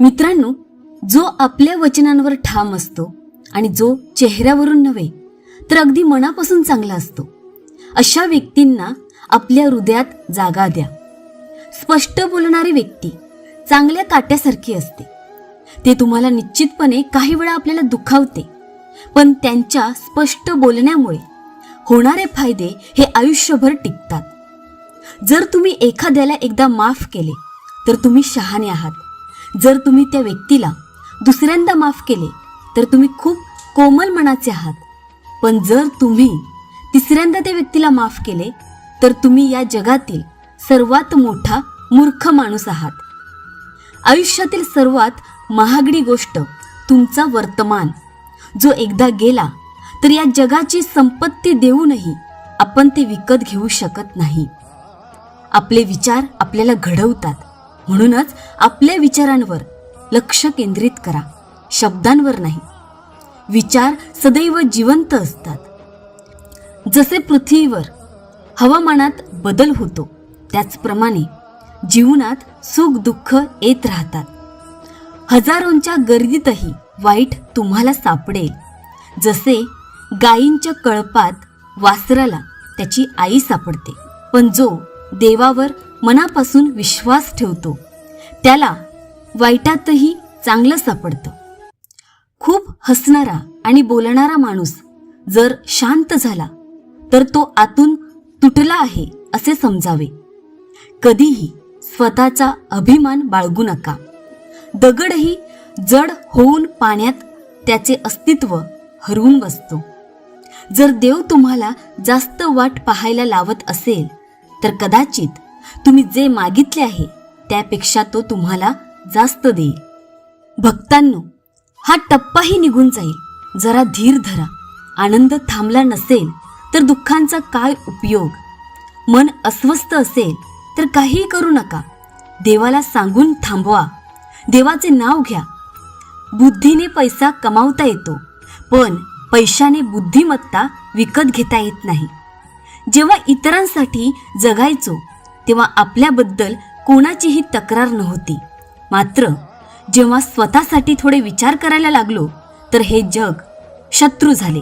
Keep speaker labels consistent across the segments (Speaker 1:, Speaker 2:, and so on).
Speaker 1: मित्रांनो जो आपल्या वचनांवर ठाम असतो आणि जो चेहऱ्यावरून नव्हे तर अगदी मनापासून चांगला असतो. अशा व्यक्तींना आपल्या हृदयात जागा द्या. स्पष्ट बोलणारी व्यक्ती चांगल्या काट्यासारखी असते. ते तुम्हाला निश्चितपणे काही वेळा आपल्याला दुखावते पण त्यांच्या स्पष्ट बोलण्यामुळे होणारे फायदे हे आयुष्यभर टिकतात. जर तुम्ही एखाद्याला एकदा माफ केले तर तुम्ही शहाणे आहात. जर तुम्ही त्या व्यक्तीला दुसऱ्यांदा माफ केले तर तुम्ही खूप कोमल मनाचे आहात. पण जर तुम्ही तिसऱ्यांदा त्या व्यक्तीला माफ केले तर तुम्ही या जगातील सर्वात मोठा मूर्ख माणूस आहात. आयुष्यातील सर्वात महागडी गोष्ट तुमचा वर्तमान. जो एकदा गेला तर या जगाची संपत्ती देऊनही आपण ते विकत घेऊ शकत नाही. आपले विचार आपल्याला घडवतात. म्हणूनच आपल्या विचारांवर लक्ष केंद्रित करा शब्दांवर नाही. विचार सदैव जिवंत असतात. जसे पृथ्वीवर हवामानात बदल होतो त्याचप्रमाणे जीवनात सुख दुःख येत राहतात. हजारोंच्या गर्दीतही वाईट तुम्हाला सापडेल. जसे गायींच्या कळपात वासराला त्याची आई सापडते पण जो देवावर मनापासून विश्वास ठेवतो त्याला वाईटातही चांगलं सापडतं. खूप हसणारा आणि बोलणारा माणूस जर शांत झाला तर तो आतून तुटला आहे असे समजावे. कधीही स्वतःचा अभिमान बाळगू नका. दगडही जड होऊन पाण्यात त्याचे अस्तित्व हरवून बसतो. जर देव तुम्हाला जास्त वाट पाहायला लावत असेल तर कदाचित तुम्ही जे मागितले आहे त्यापेक्षा तो तुम्हाला जास्त देईल. भक्तांनो हा टप्पाही निघून जाईल. जरा धीर धरा. आनंद थांबला नसेल तर दुःखांचा काय उपयोग? मन अस्वस्थ असेल तर काहीही करू नका. देवाला सांगून थांबवा. देवाचे नाव घ्या. बुद्धीने पैसा कमावता येतो पण पैशाने बुद्धिमत्ता विकत घेता येत नाही. जेव्हा इतरांसाठी जगायचो तेव्हा आपल्याबद्दल कोणाचीही तक्रार नव्हती. मात्र जेव्हा स्वतःसाठी थोडे विचार करायला लागलो तर हे जग शत्रू झाले.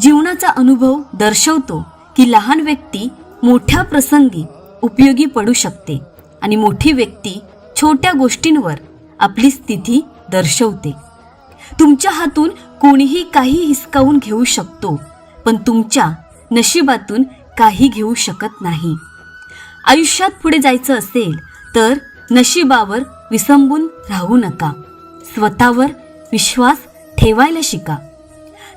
Speaker 1: जीवनाचा अनुभव दर्शवतो की लहान व्यक्ती मोठ्या प्रसंगी उपयोगी पडू शकते आणि मोठी व्यक्ती छोट्या गोष्टींवर आपली स्थिती दर्शवते. तुमच्या हातून कोणीही काही हिसकावून घेऊ शकतो पण तुमच्या नशिबातून काही घेऊ शकत नाही. आयुष्यात पुढे जायचं असेल तर नशिबावर विसंबून राहू नका. स्वतःवर विश्वास ठेवायला शिका.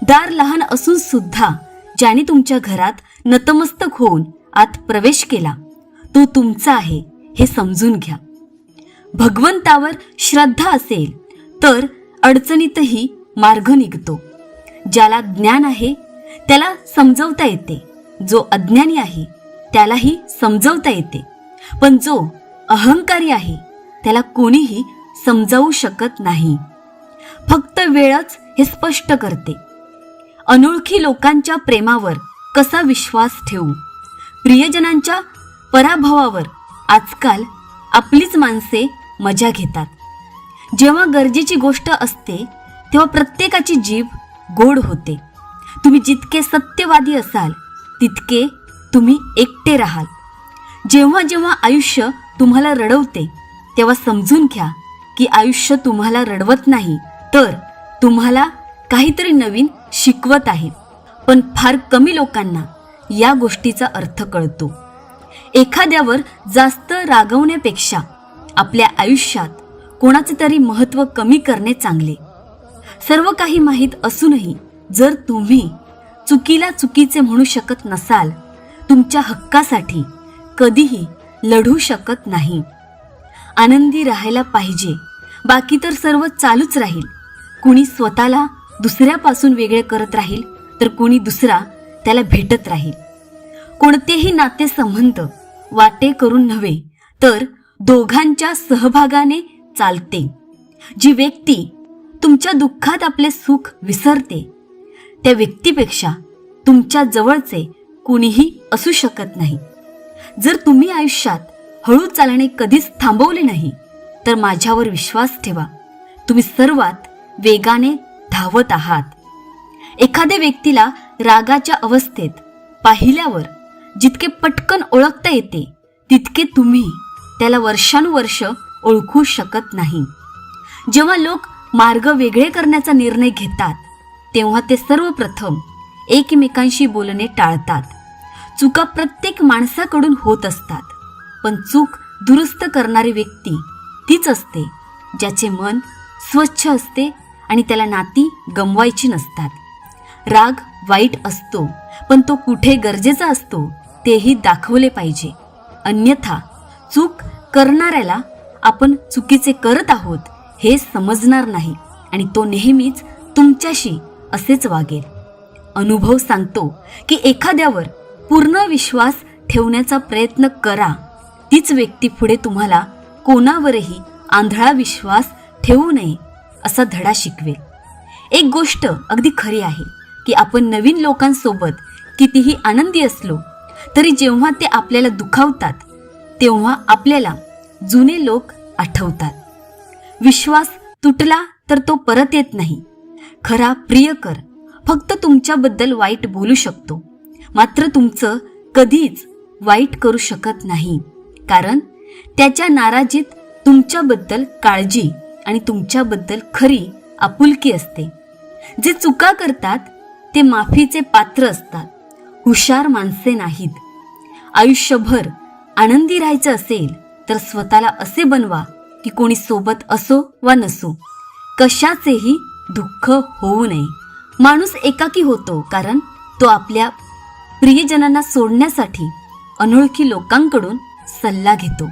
Speaker 1: दार लहान असून सुद्धा ज्याने तुमच्या घरात नतमस्तक होऊन आत प्रवेश केला तो तुमचा आहे हे समजून घ्या. भगवंतावर श्रद्धा असेल तर अडचणीतही मार्ग निघतो. ज्याला ज्ञान आहे त्याला समजवता येते. जो अज्ञानी आहे त्यालाही समजवता येते. पण जो अहंकारी आहे त्याला कोणीही समजावू शकत नाही. फक्त वेळच हे स्पष्ट करते. अनोळखी लोकांच्या प्रेमावर कसा विश्वास ठेवू? प्रियजनांच्या पराभवावर आजकाल आपलीच माणसे मजा घेतात. जेव्हा गरजेची गोष्ट असते तेव्हा प्रत्येकाची जीभ गोड होते. तुम्ही जितके सत्यवादी असाल तितके तुम्ही एकटे राहाल. जेव्हा जेव्हा आयुष्य तुम्हाला रडवते तेव्हा समजून घ्या की आयुष्य तुम्हाला रडवत नाही तर तुम्हाला काहीतरी नवीन शिकवत आहे. पण फार कमी लोकांना या गोष्टीचा अर्थ कळतो. एखाद्यावर जास्त रागवण्यापेक्षा आपल्या आयुष्यात कोणाचे तरी महत्त्व कमी करणे चांगले. सर्व काही माहीत असूनही जर तुम्ही चुकीला चुकीचे म्हणू शकत नसाल तुमच्या हक्कासाठी कधीही लढू शकत नाही. आनंदी राहायला पाहिजे. बाकी तर सर्व चालूच राहील. कुणी स्वतःला दुसऱ्यापासून वेगळे करत राहील तर कुणी दुसरा त्याला भेटत राहील. कोणतेही नातेसंबंध वाटे करून नव्हे तर दोघांच्या सहभागाने चालते. जी व्यक्ती तुमच्या दुःखात आपले सुख विसरते त्या व्यक्तीपेक्षा तुमच्या जवळचे कुणीही असू शकत नाही. जर तुम्ही आयुष्यात हळू चालणे कधीच थांबवले नाही तर माझ्यावर विश्वास ठेवा. तुम्ही सर्वात वेगाने धावत आहात. एखाद्या व्यक्तीला रागाच्या अवस्थेत पाहिल्यावर जितके पटकन ओळखता येते तितके तुम्ही त्याला वर्षानुवर्ष ओळखू शकत नाही. जेव्हा लोक मार्ग वेगळे करण्याचा निर्णय घेतात तेव्हा ते सर्वप्रथम एकमेकांशी बोलणे टाळतात. चुका प्रत्येक माणसाकडून होत असतात. पण चूक दुरुस्त करणारी व्यक्ती तीच असते ज्याचे मन स्वच्छ असते आणि त्याला नाती गमवायची नसतात. राग वाईट असतो पण तो कुठे गरजेचा असतो तेही दाखवले पाहिजे. अन्यथा चूक करणाऱ्याला आपण चुकीचे करत आहोत हे समजणार नाही आणि तो नेहमीच तुमच्याशी असेच वागेल. अनुभव सांगतो की एखाद्यावर पूर्ण विश्वास ठेवण्याचा प्रयत्न करा. तीच व्यक्ती पुढे तुम्हाला कोणावरही आंधळा विश्वास ठेवू नये असा धडा शिकवेल. एक गोष्ट अगदी खरी आहे की आपण नवीन लोकांसोबत कितीही आनंदी असलो तरी जेव्हा ते आपल्याला दुखावतात तेव्हा आपल्याला जुने लोक आठवतात. विश्वास तुटला तर तो परत येत नाही. खरा प्रियकर फक्त तुमच्याबद्दल वाईट बोलू शकतो. मात्र तुमचं कधीच वाईट करू शकत नाही. कारण त्याच्या नाराजीत तुमच्याबद्दल काळजी आणि तुमच्याबद्दल खरी आपुलकी असते. जे चुका करतात ते माफीचे पात्र असतात. हुशार माणसे नाहीत. आयुष्यभर आनंदी राहायचं असेल तर स्वतःला असे बनवा की कोणी सोबत असो वा नसो. कशाचेही दुःख होऊ नये. माणूस एकाकी होतो कारण तो आपल्या प्रियजनांना सोडण्यासाठी अनोळखी लोकांकडून सल्ला घेतो.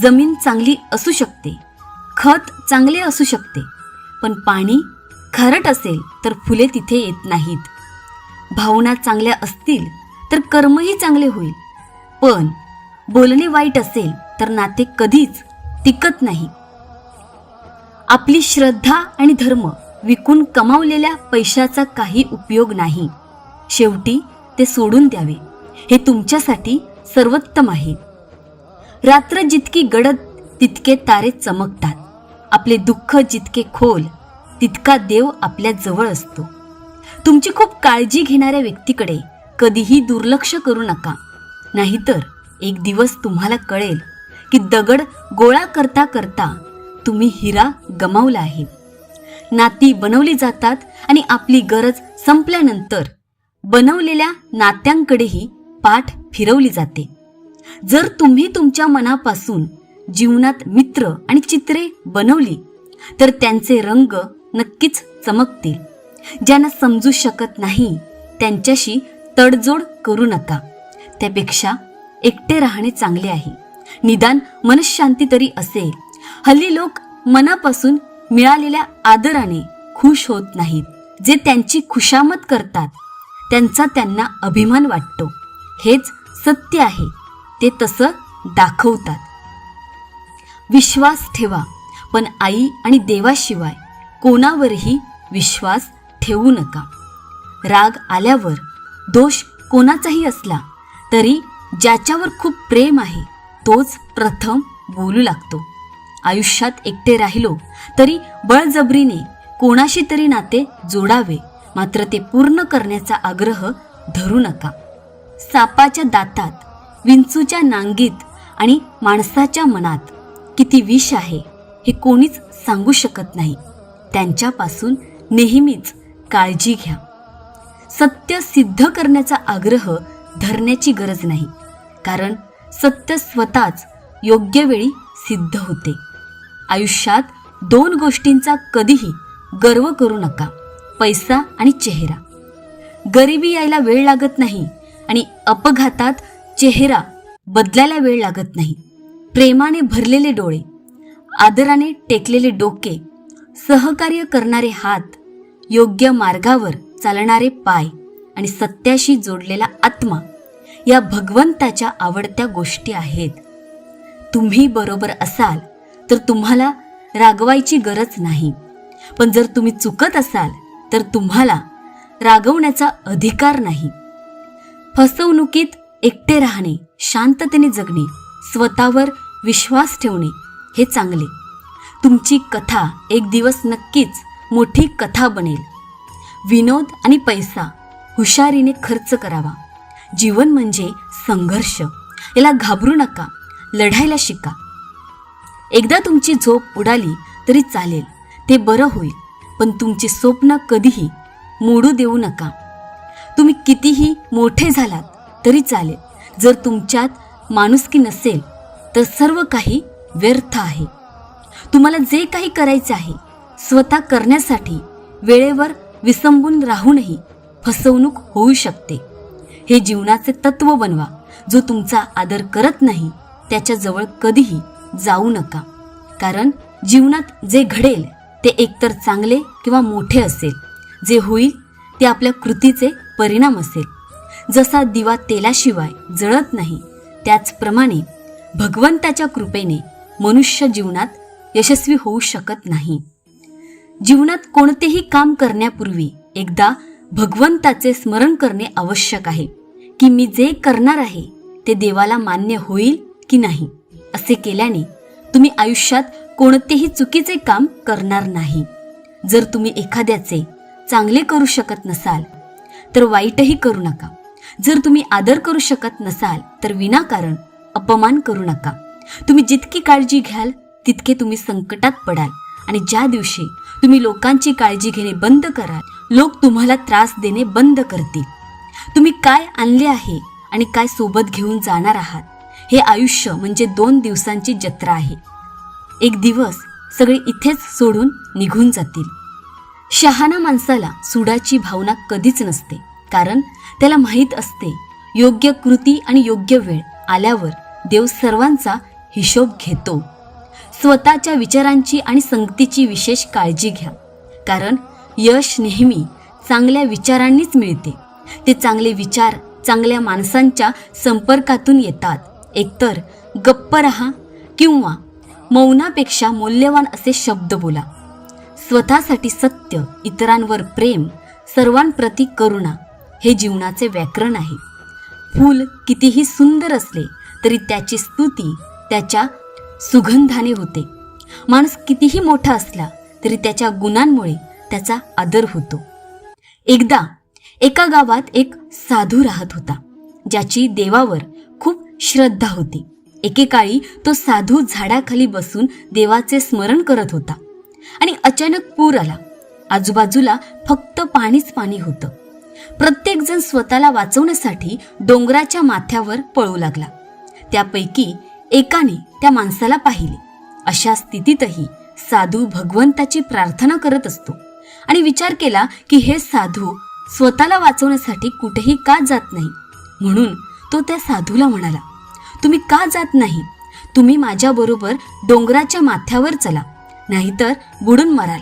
Speaker 1: जमीन चांगली असू शकते खत चांगले असू शकते पण पाणी खारट असेल तर फुले तिथे येत नाहीत. भावना चांगल्या असतील तर कर्मही चांगले होईल. पण बोलणे वाईट असेल तर नाते कधीच टिकत नाही. आपली श्रद्धा आणि धर्म विकून कमावलेल्या पैशाचा काही उपयोग नाही. शेवटी ते सोडून द्यावे. हे तुमच्यासाठी सर्वोत्तम आहे. रात्र जितकी गडद तितके तारे चमकतात. आपले दुःख जितके खोल तितका देव आपल्या जवळ असतो. तुमची खूप काळजी घेणाऱ्या व्यक्तीकडे कधीही दुर्लक्ष करू नका. नाहीतर एक दिवस तुम्हाला कळेल की दगड गोळा करता करता तुम्ही हिरा गमावला आहे. नाती बनवली जातात आणि आपली गरज संपल्यानंतर बनवलेल्या नात्यांकडेही पाठ फिरवली जाते. जर तुम्ही तुमच्या मनापासून जीवनात मित्र आणि चित्रे बनवली तर त्यांचे रंग नक्कीच चमकतील. ज्यांना समजू शकत नाही त्यांच्याशी तडजोड करू नका. त्यापेक्षा एकटे राहणे चांगले आहे. निदान मनशांती तरी असेल. हल्ली लोक मनापासून मिळालेल्या आदराने खुश होत नाहीत जे त्यांची खुशामत करतात. त्यांचा त्यांना अभिमान वाटतो. हेच सत्य आहे. ते तसं दाखवतात. विश्वास ठेवा पण आई आणि देवाशिवाय कोणावरही विश्वास ठेवू नका. राग आल्यावर दोष कोणाचाही असला तरी ज्याच्यावर खूप प्रेम आहे तोच प्रथम बोलू लागतो. आयुष्यात एकटे राहिलो तरी बळजबरीने कोणाशी तरी नाते जोडावे. मात्र ते पूर्ण करण्याचा आग्रह धरू नका. सापाच्या दातात विंचूच्या नांगीत आणि माणसाच्या मनात किती विष आहे हे कोणीच सांगू शकत नाही. त्यांच्यापासून नेहमीच काळजी घ्या. सत्य सिद्ध करण्याचा आग्रह धरण्याची गरज नाही कारण सत्य स्वतःच योग्य वेळी सिद्ध होते. आयुष्यात दोन गोष्टींचा कधीही गर्व करू नका. पैसा आणि चेहरा. गरिबी यायला वेळ लागत नाही आणि अपघातात चेहरा बदलायला वेळ लागत नाही. प्रेमाने भरलेले डोळे आदराने टेकलेले डोके सहकार्य करणारे हात योग्य मार्गावर चालणारे पाय आणि सत्याशी जोडलेला आत्मा या भगवंताच्या आवडत्या गोष्टी आहेत. तुम्ही बरोबर असाल तर तुम्हाला रागवायची गरज नाही. पण जर तुम्ही चुकत असाल तर तुम्हाला रागवण्याचा अधिकार नाही. फसवणुकीत एकटे राहणे शांततेने जगणे स्वतःवर विश्वास ठेवणे हे चांगले. तुमची कथा एक दिवस नक्कीच मोठी कथा बनेल. विनोद आणि पैसा हुशारीने खर्च करावा. जीवन म्हणजे संघर्ष. याला घाबरू नका लढायला शिका. एकदा तुमची झोप उडाली तरी चालेल ते बरं होईल. पण तुमची स्वप्न कधीही मोडू देऊ नका. तुम्ही कितीही मोठे झालात तरी चालेल. जर तुमच्यात माणुसकी नसेल तर सर्व काही व्यर्थ आहे. तुम्हाला जे काही करायचे आहे स्वतः करण्यासाठी वेळेवर विसंबून राहूनही फसवणूक होऊ शकते. हे जीवनाचे तत्व बनवा. जो तुमचा आदर करत नाही त्याच्याजवळ कधीही जाऊ नका. कारण जीवनात जे घडेल ते एकतर चांगले किंवा मोठे असेल. जे होईल ते आपल्या कृतीचे परिणाम असेल. जसा दिवा तेलाशिवाय जळत नाही त्याचप्रमाणे भगवंताच्या कृपेने मनुष्य जीवनात यशस्वी होऊ शकत नाही. जीवनात कोणतेही काम करण्यापूर्वी एकदा भगवंताचे स्मरण करणे आवश्यक आहे की मी जे करणार आहे ते देवाला मान्य होईल की नाही असे केल्याने तुम्ही आयुष्यात कोणतेही चुकीचे काम करणार नाही. जर तुम्ही एखाद्याचे चांगले करू शकत नसाल तर वाईटही करू नका. जर तुम्ही आदर करू शकत नसाल तर विनाकारण अपमान करू नका. तुम्ही जितकी काळजी घ्याल तितके तुम्ही संकटात पडाल आणि ज्या दिवशी तुम्ही लोकांची काळजी घेणे बंद कराल लोक तुम्हाला त्रास देणे बंद करतील. तुम्ही काय आणले आहे आणि काय सोबत घेऊन जाणार आहात हे आयुष्य म्हणजे दोन दिवसांची जत्रा आहे. एक दिवस सगळे इथेच सोडून निघून जातील. शहाणा माणसाला सुडाची भावना कधीच नसते. कारण त्याला माहीत असते योग्य कृती आणि योग्य वेळ आल्यावर देव सर्वांचा हिशोब घेतो. स्वतःच्या विचारांची आणि संगतीची विशेष काळजी घ्या. कारण यश नेहमी चांगल्या विचारांनीच मिळते. ते चांगले विचार चांगल्या माणसांच्या संपर्कातून येतात. एकतर गप्प रहा किंवा मौनापेक्षा मौल्यवान असे शब्द बोला. स्वतःसाठी सत्य इतरांवर प्रेम सर्वांप्रती करुणा हे जीवनाचे व्याकरण आहे. फूल कितीही सुंदर असले तरी त्याची स्तुती त्याच्या सुगंधाने होते. माणूस कितीही मोठा असला तरी त्याच्या गुणांमुळे त्याचा आदर होतो. एकदा एका गावात एक साधू राहत होता ज्याची देवावर खूप श्रद्धा होती. एकेकाळी तो साधू झाडाखाली बसून देवाचे स्मरण करत होता. आणि अचानक पूर आला. आजूबाजूला फक्त पाणीच पाणी होतं. प्रत्येकजण स्वतःला वाचवण्यासाठी डोंगराच्या माथ्यावर पळू लागला. त्यापैकी एकाने त्या माणसाला पाहिले. अशा स्थितीतही साधू भगवंताची प्रार्थना करत असतो. आणि विचार केला की हे साधू स्वतःला वाचवण्यासाठी कुठेही का जात नाही. म्हणून तो त्या साधूला म्हणाला तुम्ही का जात नाही? तुम्ही माझ्याबरोबर डोंगराच्या माथ्यावर चला नाहीतर बुडून मराल.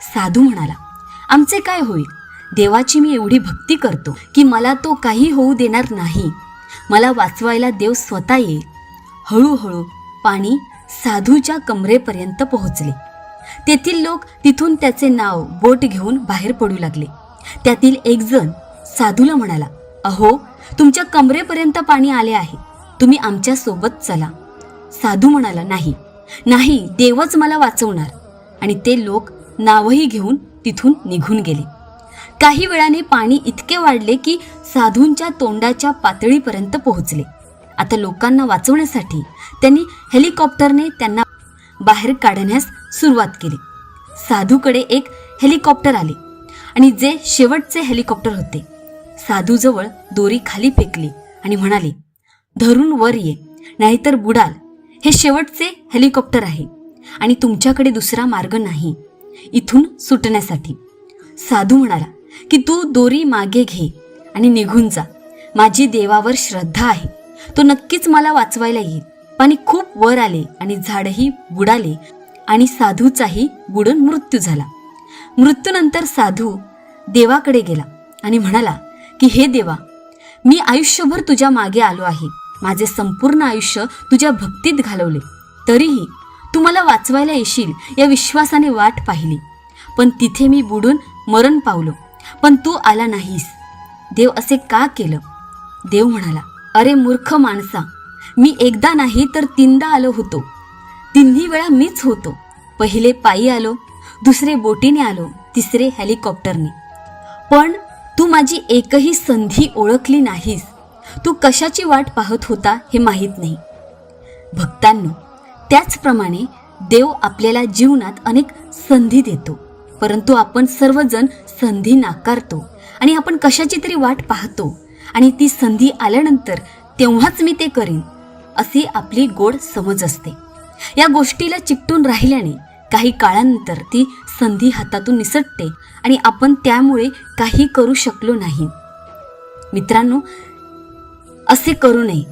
Speaker 1: साधू म्हणाला आमचे काय होईल? देवाची मी एवढी भक्ती करतो की मला तो काही होऊ देणार नाही. मला वाचवायला देव स्वतः येईल. हळूहळू पाणी साधूच्या कमरेपर्यंत पोहोचले. तेथील लोक तिथून त्याचे नाव बोट घेऊन बाहेर पडू लागले. त्यातील एकजण साधूला म्हणाला अहो तुमच्या कमरेपर्यंत पाणी आले आहे. तुम्ही आमच्यासोबत चला. साधू म्हणाला नाही. नाही देवच मला वाचवणार. आणि ते लोक नावही घेऊन तिथून निघून गेले. काही वेळाने पाणी इतके वाढले की साधूंच्या तोंडाच्या पातळीपर्यंत पोहोचले. आता लोकांना वाचवण्यासाठी त्यांनी हेलिकॉप्टरने त्यांना बाहेर काढण्यास सुरुवात केली. साधूकडे एक हेलिकॉप्टर आले आणि जे शेवटचे हेलिकॉप्टर होते साधूजवळ दोरी खाली फेकली आणि म्हणाले धरून वर ये नाहीतर बुडाल. हे शेवटचे हेलिकॉप्टर आहे आणि तुमच्याकडे दुसरा मार्ग नाही इथून सुटण्यासाठी. साधू म्हणाला की तू दोरी मागे घे आणि निघून जा. माझी देवावर श्रद्धा आहे. तो नक्कीच मला वाचवायला येईल. पाणी खूप वर आले आणि झाडही बुडाले आणि साधूचाही बुडून मृत्यू झाला. मृत्यूनंतर साधू देवाकडे गेला आणि म्हणाला की हे देवा मी आयुष्यभर तुझ्या मागे आलो आहे. माझे संपूर्ण आयुष्य तुझ्या भक्तीत घालवले. तरीही तू मला वाचवायला येशील या विश्वासाने वाट पाहिली. पण तिथे मी बुडून मरण पावलो. पण तू आला नाहीस. देव असे का केलं? देव म्हणाला अरे मूर्ख माणसा मी एकदा नाही तर तीनदा आलो होतो. तिन्ही वेळा मीच होतो. पहिले पायी आलो दुसरे बोटीने आलो तिसरे हेलिकॉप्टरने. पण तू माझी एकही संधी ओळखली नाहीस. तू कशाची वाट पाहत होता हे माहीत नाही. भक्तांनो त्याचप्रमाणे देव आपल्याला जीवनात अनेक संधी देतो. परंतु आपण सर्वजण संधी नाकारतो आणि आपण कशाची तरी वाट पाहतो आणि ती संधी आल्यानंतर तेव्हाच मी ते करीन अशी आपली गोड समज असते. या गोष्टीला चिकटून राहिल्याने काही काळानंतर ती संधी हातातून निसटते आणि आपण त्यामुळे काही करू शकलो नाही. मित्रांनो असे करू नये.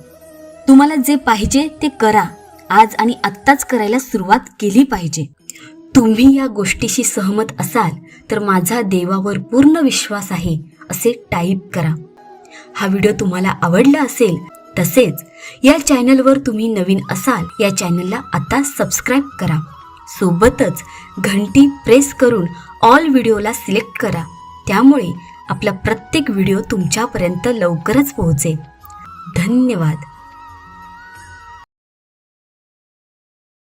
Speaker 1: तुम्हाला जे पाहिजे ते करा. आज आणि आत्ताच करायला सुरुवात केली पाहिजे. तुम्ही या गोष्टीशी सहमत असाल तर माझा देवावर पूर्ण विश्वास आहे असे टाईप करा. हा व्हिडिओ तुम्हाला आवडला असेल तसेच या चॅनलवर तुम्ही नवीन असाल या चॅनलला आता सबस्क्राईब करा. सोबतच घंटी प्रेस करून ऑल व्हिडिओला सिलेक्ट करा. त्यामुळे आपला प्रत्येक व्हिडिओ तुमच्यापर्यंत लवकरच पोहोचेल. धन्यवाद.